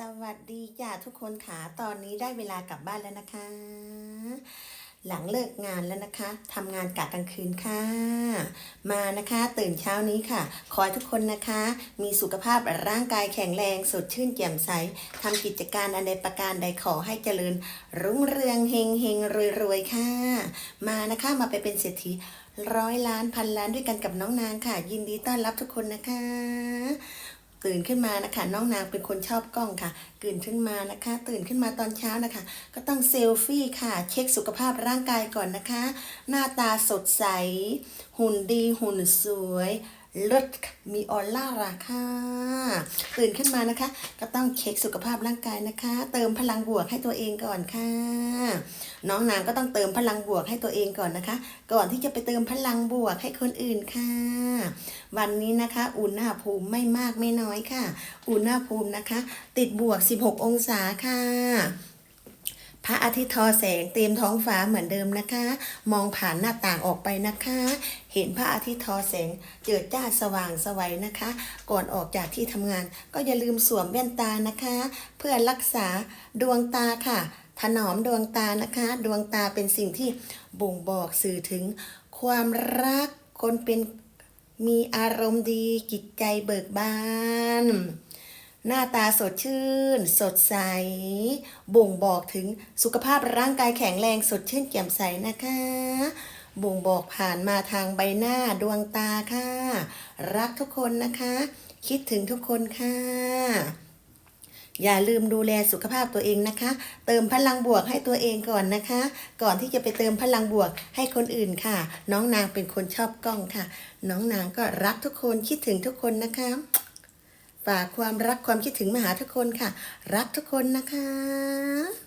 สวัสดีจ้าทุกคนค่ะตอนนี้ได้เวลากลับบ้านแล้วนะคะ หลังเลิกงานแล้วนะคะทำงานกะกลางคืนค่ะ มานะคะตื่นเช้านี้ค่ะ ขอให้ทุกคนนะคะ มีสุขภาพร่างกายแข็งแรงสดชื่นแจ่มใสทำกิจการอันใดประการใดขอให้เจริญ รุ่งเรืองเฮงเฮงรวยรวยค่ะ มานะคะมาไปเป็นเศรษฐีร้อยล้านพันล้านด้วยกันกับน้องนางค่ะ ยินดีต้อนรับทุกคนนะคะ ตื่นขึ้นมานะคะ น้องนางเป็นคนชอบกล้องค่ะตื่นขึ้นมานะคะ ตื่นขึ้นมาตอนเช้านะคะ ก็ต้องเซลฟี่ค่ะ เช็คสุขภาพร่างกายก่อนนะคะ หน้าตาสดใส หุ่นดีหุ่นสวย เลิศมีออร่าราค่ะตื่นขึ้นมานะคะ ก็ต้องเช็คสุขภาพร่างกายนะคะ เติมพลังบวกให้ตัวเองก่อนค่ะ น้องนางก็ต้องเติมพลังบวกให้ตัวเองก่อนนะคะ ก่อนที่จะไปเติมพลังบวกให้คนอื่นค่ะ วันนี้นะคะ อุณหภูมิไม่มากไม่น้อยค่ะ อุณหภูมินะคะ ติดบวก 16 องศาค่ะ พระอาทิตย์ทอแสงเต็มท้องฟ้าเหมือนเดิมนะคะ มองผ่านหน้าต่างออกไปนะคะ เห็นพระอาทิตย์ทอแสงเจิดจ้าสว่างสวัยนะคะ ก่อนออกจากที่ทำงาน ก็อย่าลืมสวมแว่นตานะคะ เพื่อรักษาดวงตาค่ะ ถนอมดวงตานะคะ ดวงตาเป็นสิ่งที่บ่งบอกสื่อถึง ความรักคนเป็นมีอารมณ์ดีจิตใจเบิกบาน หน้าตาสดชื่น สดใส บ่งบอกถึงสุขภาพร่างกายแข็งแรงสดชื่นแจ่มใสนะคะ บ่งบอกผ่านมาทางใบหน้าดวงตาค่ะ รักทุกคนนะคะ คิดถึงทุกคนค่ะ อย่าลืมดูแลสุขภาพตัวเองนะคะ เติมพลังบวกให้ตัวเองก่อนนะคะ ก่อนที่จะไปเติมพลังบวกให้คนอื่นค่ะ น้องนางเป็นคนชอบกล้องค่ะ น้องนางก็รักทุกคนคิดถึงทุกคนนะคะ ฝากความรักความคิดถึงมาหาทุกคนค่ะ รักทุกคนนะคะ